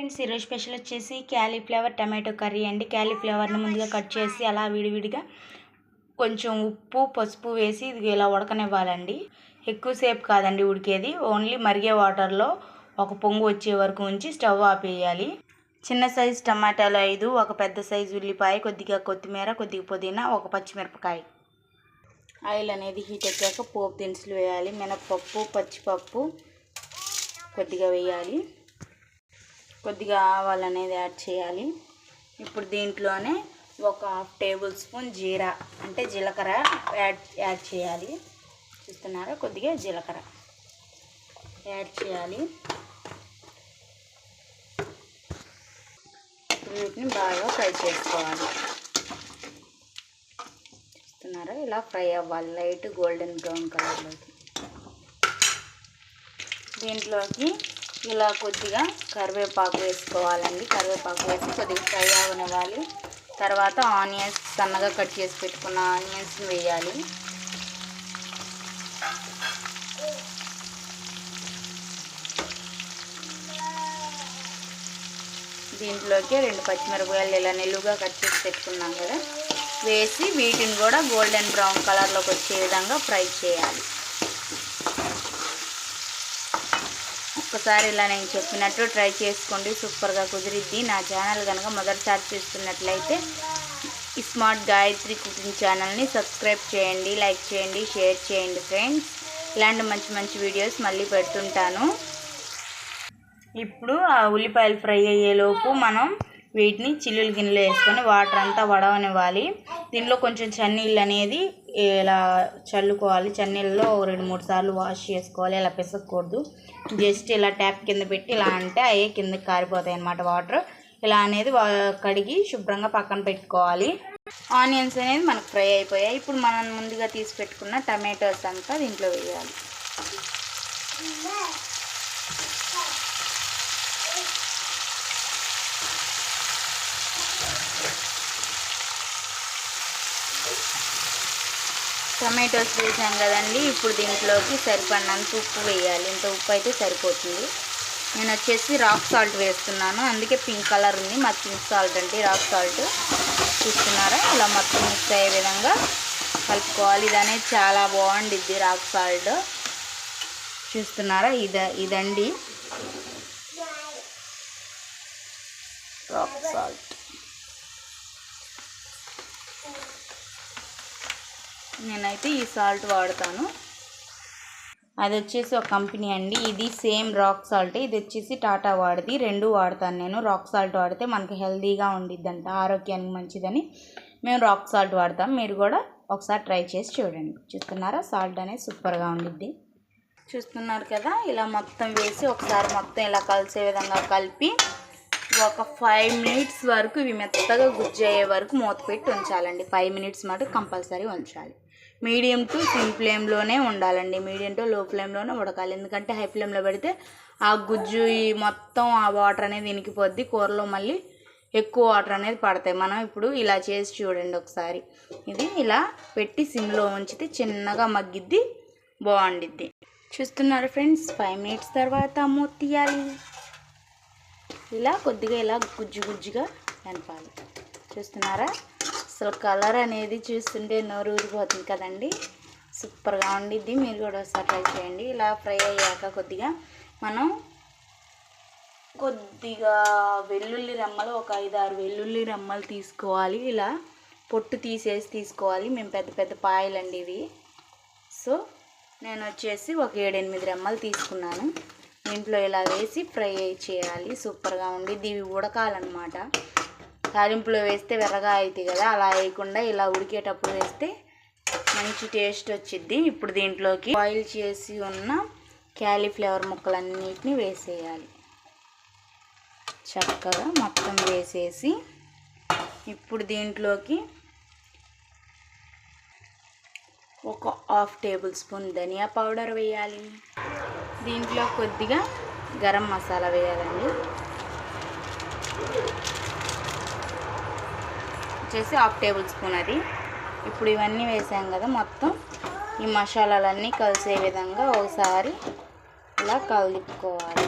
Friends ఈరోజు special వచ్చేసి cauliflower tomato curry అండి. క్యాలీఫ్లవర్ని ముందుగా కట్ చేసి అలా విడివిడిగా కొంచెం ఉప్పు పసుపు వేసి ఇది ఇలా ఉడకనివ్వాలండి. ఎక్కువసేపు కాదండి ఉడికేది. ఓన్లీ మరిగే వాటర్లో ఒక పొంగు వచ్చే వరకు ఉంచి స్టవ్ ఆపేయాలి చిన్న సైజు టమాటాలు ఐదు ఒక పెద్ద సైజు ఉల్లిపాయ కొద్దిగా కొత్తిమీర కొద్దిగా పుదీనా ఒక పచ్చిమిరపకాయ. ఆయిల్ అనేది హీట్ ఎక్కాక పోపు దినుసులు వేయాలి. మినప్పప్పు పచ్చిపప్పు కొద్దిగా వేయాలి. కొద్దిగా ఆవాలు అనేది యాడ్ చేయాలి. ఇప్పుడు దీంట్లోనే ఒక హాఫ్ టేబుల్ స్పూన్ జీరా అంటే జీలకర్ర యాడ్ యాడ్ చేయాలి. చూస్తున్నారా? కొద్దిగా జీలకర్ర యాడ్ చేయాలి. వీటిని బాగా ఫ్రై చేసుకోవాలి. చూస్తున్నారా? ఇలా ఫ్రై అవ్వాలి. లైట్ గోల్డెన్ బ్రౌన్ కలర్లోకి. దీంట్లోకి ఇలా కొద్దిగా కరివేపాకు వేసుకోవాలండి. కరివేపాకు వేసి కొద్దిగా ఫ్రై అవనివ్వాలి. తర్వాత ఆనియన్స్ సన్నగా కట్ చేసి పెట్టుకున్న ఆనియన్స్ వేయాలి. దీంట్లోకి రెండు పచ్చిమిరపకాయలు ఇలా నిలువుగా కట్ చేసి పెట్టుకున్నాం కదా. వేసి వీటిని కూడా గోల్డెన్ బ్రౌన్ కలర్లోకి వచ్చే విధంగా ఫ్రై చేయాలి. ఒక్కసారి ఇలా నేను చెప్పినట్టు ట్రై చేసుకోండి. సూపర్గా కుదిరిద్ది. నా ఛానల్ కనుక మొదటిసారి చూస్తున్నట్లయితే స్మార్ట్ గాయత్రి కుకింగ్ ఛానల్ని సబ్స్క్రైబ్ చేయండి లైక్ చేయండి షేర్ చేయండి ఫ్రెండ్స్. ఇలాంటి మంచి మంచి వీడియోస్ మళ్ళీ పెడుతుంటాను. ఇప్పుడు ఆ ఉల్లిపాయలు ఫ్రై అయ్యేలోపు మనం వీటిని చిల్లులు గిన్నెలో వేసుకొని వాటర్ అంతా వడవనివ్వాలి. దీనిలో కొంచెం చన్నీళ్ళు అనేది ఇలా చల్లుకోవాలి చన్నీళ్ళలో రెండు మూడు సార్లు వాష్ చేసుకోవాలి. ఇలా పిసకూడదు జస్ట్ ఇలా ట్యాప్ కింద పెట్టి ఇలా అంటే అవి కిందకి కారిపోతాయి అన్నమాట వాటర్. ఇలా అనేది కడిగి శుభ్రంగా పక్కన పెట్టుకోవాలి. ఆనియన్స్ అనేది మనకు ఫ్రై అయిపోయాయి. ఇప్పుడు మనం ముందుగా తీసి పెట్టుకున్న టమాటోస్ అంతా దీంట్లో వేయాలి. టమాటోస్ వేసాం కదండి. ఇప్పుడు దీంట్లోకి సరిపడినంత ఉప్పు వేయాలి. ఇంత ఉప్పు అయితే సరిపోతుంది. నేను వచ్చేసి రాక్ సాల్ట్ వేస్తున్నాను. అందుకే పింక్ కలర్ ఉంది. మాకు పింక్ సాల్ట్ అంటే రాక్ సాల్ట్. చూస్తున్నారా? ఇలా మొత్తం మిక్స్ అయ్యే విధంగా కలుపుకోవాలి. ఇది అనేది చాలా బాగుండిద్ది రాక్ సాల్ట్. చూస్తున్నారా? ఇద ఇదండి. Rock salt. నేనైతే ఈ సాల్ట్ వాడతాను. అది వచ్చేసి ఒక కంపెనీ అండి. ఇది సేమ్ రాక్ సాల్ట్. ఇది వచ్చేసి టాటా వాడిది. రెండు వాడతాను నేను. రాక్ సాల్ట్ వాడితే మనకు హెల్తీగా ఉండిద్దంట. ఆరోగ్యానికి మంచిదని మేము రాక్ సాల్ట్ వాడతాం. మీరు కూడా ఒకసారి ట్రై చేసి చూడండి. చూస్తున్నారా? సాల్ట్ అనేది సూపర్గా ఉండిద్ది. చూస్తున్నారు కదా? ఇలా మొత్తం వేసి ఒకసారి మొత్తం ఇలా కలిసే విధంగా కలిపి ఒక ఫైవ్ మినిట్స్ వరకు ఇవి మెత్తగా గుజ్జు అయ్యే వరకు మూత పెట్టి ఉంచాలండి. ఫైవ్ మినిట్స్ మటుకు కంపల్సరీ ఉంచాలి. మీడియం టు సిమ్ ఫ్లేమ్లోనే ఉండాలండి. మీడియం టు లో ఫ్లేమ్లోనే ఉడకాలి. ఎందుకంటే హై ఫ్లేమ్లో పెడితే ఆ గుజ్జు ఈ మొత్తం ఆ వాటర్ అనేది ఇనికిపోద్ది. కూరలో మళ్ళీ ఎక్కువ వాటర్ అనేది పడతాయి. మనం ఇప్పుడు ఇలా చేసి చూడండి ఒకసారి. ఇది ఇలా పెట్టి సిమ్లో ఉంచితే చిన్నగా మగ్గిద్ది బాగుండిద్ది. చూస్తున్నారు ఫ్రెండ్స్? ఫైవ్ మినిట్స్ తర్వాత మూత తీయాలి ఇలా కొద్దిగా ఇలా గుజ్జు గుజ్జుగా కనపాలి చూస్తున్నారా? అసలు కలర్ అనేది చూస్తుంటే నోరు ఊరిపోతుంది కదండి. సూపర్గా ఉండిద్ది. మీరు కూడా ఒకసారి ట్రై చేయండి. ఇలా ఫ్రై అయ్యాక కొద్దిగా మనం కొద్దిగా వెల్లుల్లి రెమ్మలు ఒక ఐదు ఆరు వెల్లుల్లి రెమ్మలు తీసుకోవాలి. ఇలా పొట్టు తీసేసి తీసుకోవాలి. మేము పెద్ద పెద్ద పాయలండి ఇవి. సో నేను వచ్చేసి ఒక ఏడెనిమిది రెమ్మలు తీసుకున్నాను. దీంట్లో ఇలా వేసి ఫ్రై చేయాలి. సూపర్గా ఉండి ఇవి ఉడకాలన్నమాట. తాలింపులో వేస్తే వెర్రగా అవుతాయి కదా అలా వేయకుండా ఇలా ఉడికేటప్పుడు వేస్తే మంచి టేస్ట్ వచ్చిద్ది. ఇప్పుడు దీంట్లోకి బాయిల్ చేసి ఉన్న క్యాలీఫ్లవర్ ముక్కలన్నిటిని వేసేయాలి. చక్కగా మొత్తం వేసేసి ఇప్పుడు దీంట్లోకి ఒక హాఫ్ టేబుల్ స్పూన్ ధనియా పౌడర్ వేయాలి. దీంట్లో కొద్దిగా గరం మసాలా వేయాలండి. వచ్చేసి హాఫ్ టేబుల్ స్పూన్ అది. ఇప్పుడు ఇవన్నీ వేసాం కదా మొత్తం. ఈ మసాలాలన్నీ కలిసే విధంగా ఒకసారి ఇలా కలుపుకోవాలి.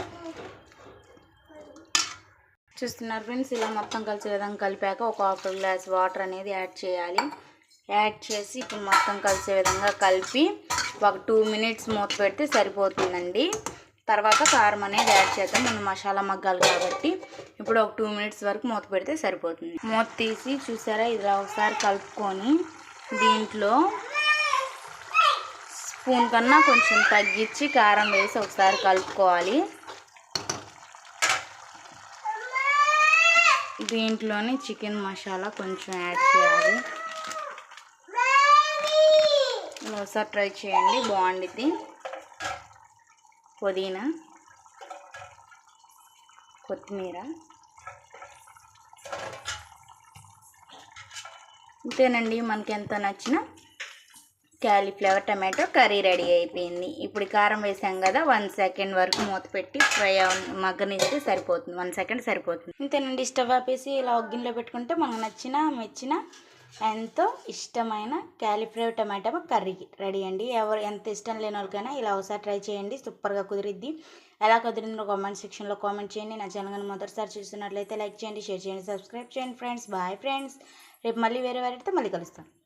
చూస్తున్నారు ఫ్రెండ్స్ ఇలా మొత్తం కలిసే విధంగా కలిపాక ఒక హాఫ్ గ్లాస్ వాటర్ అనేది యాడ్ చేయాలి. యాడ్ చేసి ఇప్పుడు మొత్తం కలిసే విధంగా కలిపి ఒక టూ మినిట్స్ మూత పెడితే సరిపోతుందండి. తర్వాత కారం అనేది యాడ్ చేద్దాం. మనం మసాలా మగ్గాలి కాబట్టి ఇప్పుడు ఒక టూ మినిట్స్ వరకు మూత పెడితే సరిపోతుంది. మూత తీసి చూసారా? ఇలా ఒకసారి కలుపుకొని దీంట్లో స్పూన్ కన్నా కొంచెం తగ్గించి కారం వేసి ఒకసారి కలుపుకోవాలి. దీంట్లోని చికెన్ మసాలా కొంచెం యాడ్ చేయాలి. ఒకసారి ట్రై చేయండి. బాగుండిద్ది. పుదీనా కొత్తిమీర ఇంతేనండి. మనకి ఎంత నచ్చిన క్యాలీఫ్లవర్ టమాటో కర్రీ రెడీ అయిపోయింది. ఇప్పుడు కారం వేసాం కదా వన్ సెకండ్ వరకు మూత పెట్టి ఫ్రై మగ్గనిస్తే సరిపోతుంది. వన్ సెకండ్ సరిపోతుంది. ఇంతేనండి. స్టవ్ ఆపేసి ఇలా ఒగ్గిన్లో గిన్నెలో పెట్టుకుంటే మనకు నచ్చిన మెచ్చిన ఎంతో ఇష్టమైన క్యాలీఫ్లవర్ టమాటా కర్రీ. రెడీ అండి. ఎవరు ఎంత ఇష్టం లేని వాళ్ళకైనా ఇలా ఒకసారి ట్రై చేయండి. సూపర్గా కుదిరిద్ది. ఎలా కుదిరిందో కామెంట్ సెక్షన్లో కామెంట్ చేయండి. నా ఛానల్ మొదటిసారి చూస్తున్నట్లయితే లైక్ చేయండి షేర్ చేయండి సబ్స్క్రైబ్ చేయండి ఫ్రెండ్స్ బాయ్ ఫ్రెండ్స్ రేపు మళ్ళీ వేరే వారితో మళ్ళీ కలుస్తాను